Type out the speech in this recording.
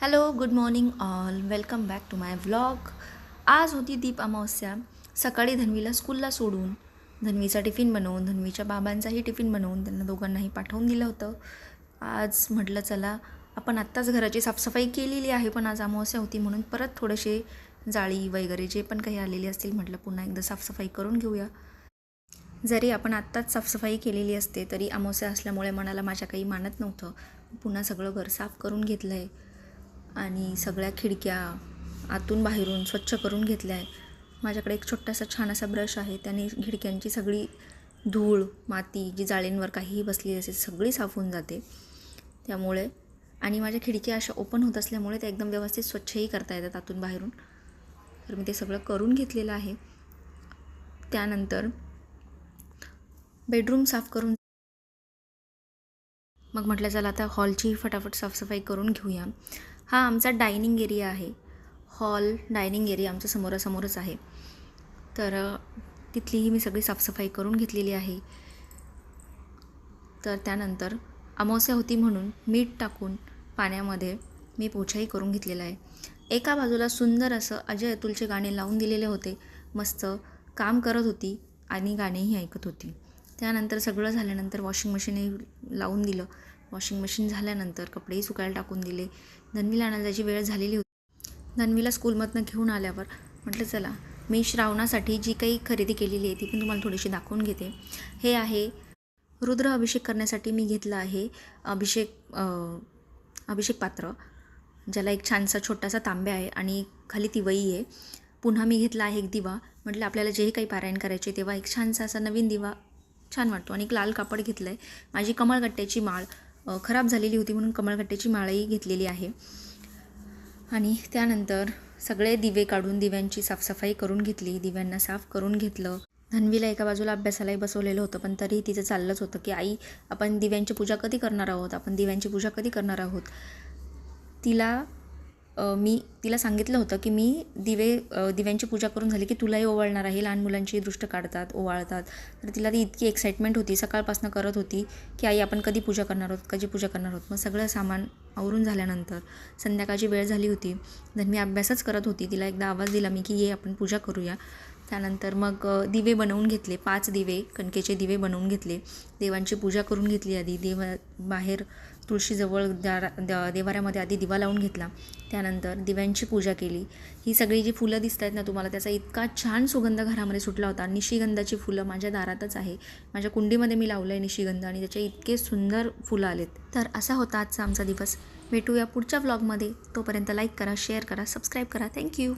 Hello good morning all welcome back to my vlog आज होती दीप अमावस्या. सकाळी धन्वीला स्कूलला सोडून धन्वीचा टिफिन बनवून धन्वीच्या बाबांचाही टिफिन बनवून त्यांना दोघांनाही पाठवून दिलं होतं. आज म्हटलं चला आपण आत्ताच घराची साफसफाई केलेली आहे पण आज अमावस्या होती म्हणून परत थोडेसे जाळी वगैरे जे पण काही आलेले असतील म्हटलं पुन्हा एकदा साफसफाई करून घेऊया. जरी आपण आत्ताच साफसफाई केलेली असते तरी अमावस्या असल्यामुळे मनाला माझ्या काही मानत नव्हतं. पुन्हा सगळं घर साफ करून घेतलं आहे आणि सगळ्या खिडक्या आतून बाहेरून स्वच्छ करून घेतल्या आहे माझ्याकडे एक छोटासा छान असा ब्रश आहे. त्याने खिडक्यांची सगळी धूळ माती जी जाळींवर काहीही बसलेली असेल सगळी साफ होऊन जाते. त्यामुळे आणि माझ्या खिडक्या अशा ओपन होत असल्यामुळे त्या एकदम व्यवस्थित स्वच्छही करता येतात आतून बाहेरून. तर मी ते सगळं करून घेतलेलं आहे. त्यानंतर बेडरूम साफ करून मग म्हटलं चला आता हॉलची फटाफट साफसफाई करून घेऊया. हा आमचा डायनिंग एरिया आहे. हॉल डायनिंग एरिया आमच्या समोरासमोरच आहे. तर तिथलीही मी सगळी साफसफाई करून घेतलेली आहे. तर त्यानंतर अमावस्या होती म्हणून मीठ टाकून पाण्यामध्ये मी पोछाही करून घेतलेला आहे. एका बाजूला सुंदर असं अजय अतुलचे गाणे लावून दिलेले होते. मस्त काम करत होती आणि गाणेही ऐकत होती. त्यानंतर सगळं झाल्यानंतर वॉशिंग मशीनही लावून दिलं. वॉशिंग मशीन झाल्यानंतर कपडेही सुकायला टाकून दिले. धन्वीला आणायला जायची वेळ झालेली होती. धन्वीला स्कूलमधनं घेऊन आल्यावर म्हटलं चला मी श्रावणासाठी जी काही खरेदी केलेली आहे ती पण तुम्हाला थोडीशी दाखवून घेते. हे आहे रुद्र अभिषेक करण्यासाठी मी घेतलं आहे अभिषेक अभिषेक पात्र ज्याला एक छानसा छोटासा तांब्या आहे आणि खाली तिवई आहे. पुन्हा मी घेतला आहे एक दिवा. म्हटलं आपल्याला जे काही पारायण करायचे तेव्हा एक छानसा असा नवीन दिवा छान वाटतो. आणि एक लाल कापड घेतलं आहे माझी कमळगट्ट्याची माळ खराब झालेली होती म्हणून कमळगट्ट्याची माळही घेतलेली आहे. आणि त्यानंतर सगळे दिवे काढून दिव्यांची साफसफाई करून घेतली. दिव्यांना साफ करून घेतलं. धन्वीला एका बाजूला अभ्यासालाही बसवलेलं होतं पण तरीही तिचं चाललंच होतं की आई आपण दिव्यांची पूजा कधी करणार आहोत? आपण दिव्यांची पूजा कधी करणार आहोत? तिला मी तिला सांगितलं होतं की मी दिवे दिव्यांची पूजा करून झाली की तुलाही ओवाळणार आहे. लहान मुलांची दृष्ट काढतात ओवाळतात. तर तिला ती इतकी एक्साइटमेंट होती. सकाळपासून करत होती की आई आपण कधी पूजा करणार आहोत? कधी पूजा करणार आहोत? मग सगळं सामान आवरून झाल्यानंतर संध्याकाळची वेळ झाली होती. धन्वी अभ्यासच करत होती. तिला एकदा आवाज दिला मी की ये आपण पूजा करूया. त्यानंतर मग दिवे बनवून घेतले पाच दिवे कणकेचे दिवे बनवून घेतले. देवांची पूजा करून घेतली आधी. देव बाहेर तुळशीजवळ दारा द- देवाऱ्यामध्ये आधी दिवा लावून घेतला. त्यानंतर दिव्यांची पूजा केली. ही सगळी जी फुलं दिसत आहेत ना तुम्हाला त्याचा इतका छान सुगंध घरामध्ये सुटला होता. निशिगंधाची फुलं माझ्या दारातच आहे. माझ्या कुंडीमध्ये मी लावलं आहे निशिगंध आणि त्याचे इतके सुंदर फुलं आलेत. तर असा होता आजचा आमचा दिवस. भेटूया पुढच्या व्लॉगमध्ये तोपर्यंत लाईक करा शेअर करा सबस्क्राईब करा. थँक्यू